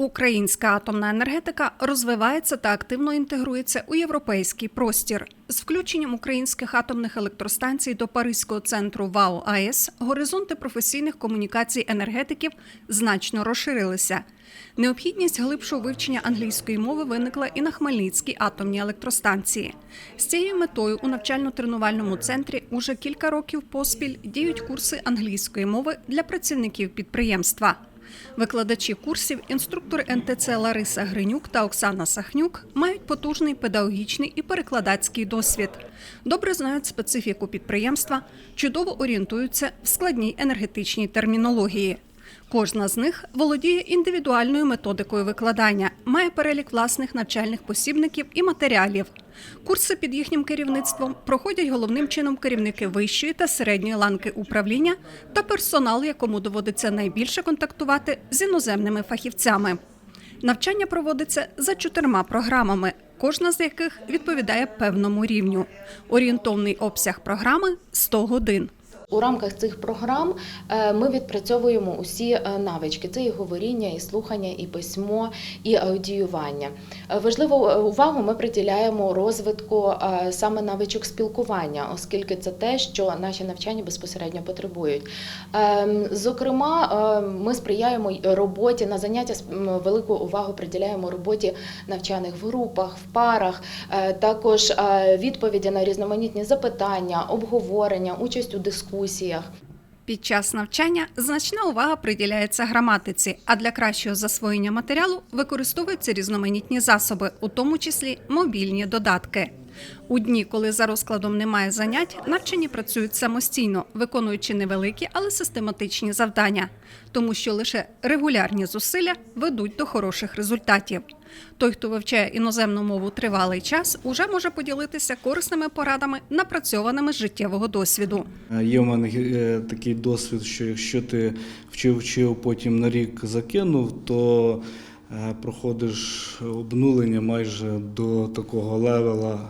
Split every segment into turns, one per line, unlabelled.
Українська атомна енергетика розвивається та активно інтегрується у європейський простір. З включенням українських атомних електростанцій до Паризького центру ВАО АЕС горизонти професійних комунікацій енергетиків значно розширилися. Необхідність глибшого вивчення англійської мови виникла і на Хмельницькій атомній електростанції. З цією метою у навчально-тренувальному центрі уже кілька років поспіль діють курси англійської мови для працівників підприємства. Викладачі курсів, інструктори НТЦ Лариса Гринюк та Оксана Сахнюк мають потужний педагогічний і перекладацький досвід. Добре знають специфіку підприємства, чудово орієнтуються в складній енергетичній термінології. Кожна з них володіє індивідуальною методикою викладання, має перелік власних навчальних посібників і матеріалів. Курси під їхнім керівництвом проходять головним чином керівники вищої та середньої ланки управління та персонал, якому доводиться найбільше контактувати з іноземними фахівцями. Навчання проводиться за чотирма програмами, кожна з яких відповідає певному рівню. Орієнтовний обсяг програми 100 годин.
У рамках цих програм е, ми відпрацьовуємо усі е, навички: це і говоріння, і слухання, і письмо, і аудіювання. Е, Важливу увагу ми приділяємо розвитку саме навичок спілкування, оскільки це те, що наші навчання безпосередньо потребують. Зокрема, ми сприяємо роботі на заняття велику увагу приділяємо роботі навчаних в групах, в парах, також відповіді на різноманітні запитання, обговорення, участь у дискусіях.
Під час навчання значна увага приділяється граматиці, а для кращого засвоєння матеріалу використовуються різноманітні засоби, у тому числі мобільні додатки. У дні, коли за розкладом немає занять, навчені працюють самостійно, виконуючи невеликі, але систематичні завдання, тому що лише регулярні зусилля ведуть до хороших результатів. Той, хто вивчає іноземну мову тривалий час, уже може поділитися корисними порадами, напрацьованими з життєвого досвіду.
Е, Є в мене е, такий досвід, що якщо ти вчив, вчив, потім на рік закинув, то проходиш обнулення майже до такого левела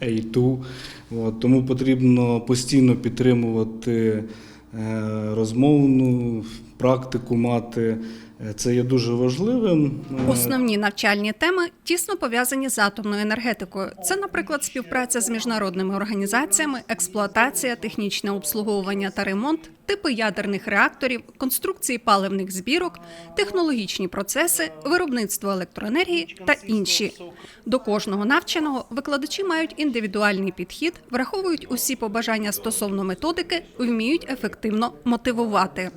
е, A2. От, тому потрібно постійно підтримувати е, розмовну практику мати. Е, Це є дуже важливим. Е,
Основні навчальні теми тісно пов'язані з атомною енергетикою. Це, наприклад, співпраця з міжнародними організаціями, експлуатація, технічне обслуговування та ремонт, типи ядерних реакторів, конструкції паливних збірок, технологічні процеси, виробництво електроенергії та інші. До кожного навченого викладачі мають індивідуальний підхід, враховують усі побажання стосовно методики, вміють ефективно мотивувати.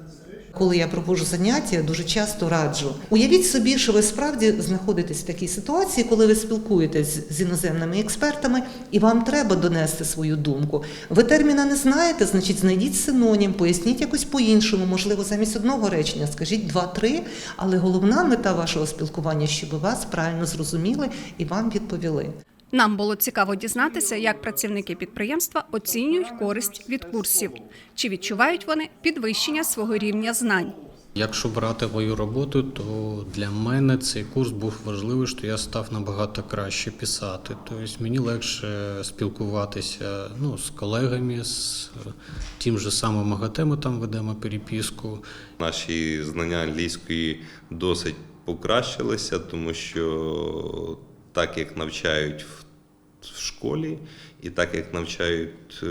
Коли я проводжу заняття, дуже часто раджу. Уявіть собі, що ви справді знаходитесь в такій ситуації, коли ви спілкуєтесь з іноземними експертами, і вам треба донести свою думку. Ви терміна не знаєте, значить знайдіть синонім, поясніть якось по-іншому, можливо, замість одного речення, скажіть два-три. Але головна мета вашого спілкування, щоб вас правильно зрозуміли і вам відповіли.
Нам було цікаво дізнатися, як працівники підприємства оцінюють користь від курсів, чи відчувають вони підвищення свого рівня знань.
Якщо брати мою роботу, то для мене цей курс був важливий, що я став набагато краще писати. Тобто мені легше спілкуватися ну, з колегами, з тим же самим МАГАТЕ ми там ведемо переписку.
Наші знання англійської досить покращилися, тому що так як навчають в в школі, і так як навчають е,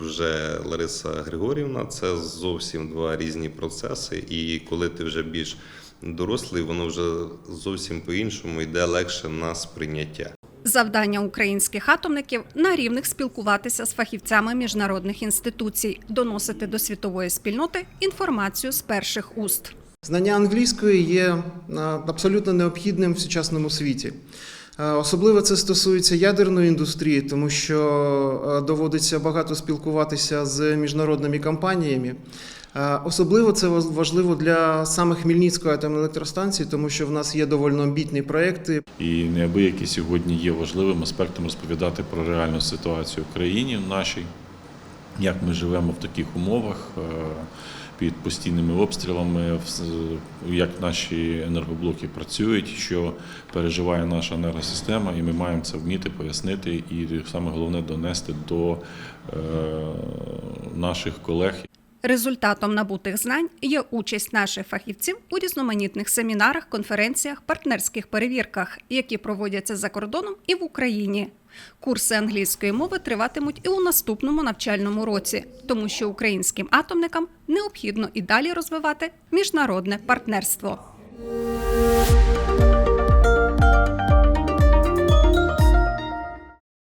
вже Лариса Григорівна, це зовсім два різні процеси. І коли ти вже більш дорослий, воно вже зовсім по-іншому йде легше на сприйняття.
Завдання українських атомників на рівних спілкуватися з фахівцями міжнародних інституцій, доносити до світової спільноти інформацію з перших уст.
Знання англійської є абсолютно необхідним в сучасному світі. Е, Особливо це стосується ядерної індустрії, тому що е, доводиться багато спілкуватися з міжнародними компаніями. Е, Особливо це важливо для саме Хмельницької атомної електростанції, тому що в нас є доволі амбітні проекти.
І неабиякі сьогодні є важливим аспектом розповідати про реальну ситуацію в країні в нашій, як ми живемо в таких умовах під постійними обстрілами, як наші енергоблоки працюють, що переживає наша енергосистема, і ми маємо це вміти пояснити і саме головне донести до е, наших колег.
Результатом набутих знань є участь наших фахівців у різноманітних семінарах, конференціях, партнерських перевірках, які проводяться за кордоном і в Україні. Курси англійської мови триватимуть і у наступному навчальному році, тому що українським атомникам необхідно і далі розвивати міжнародне партнерство.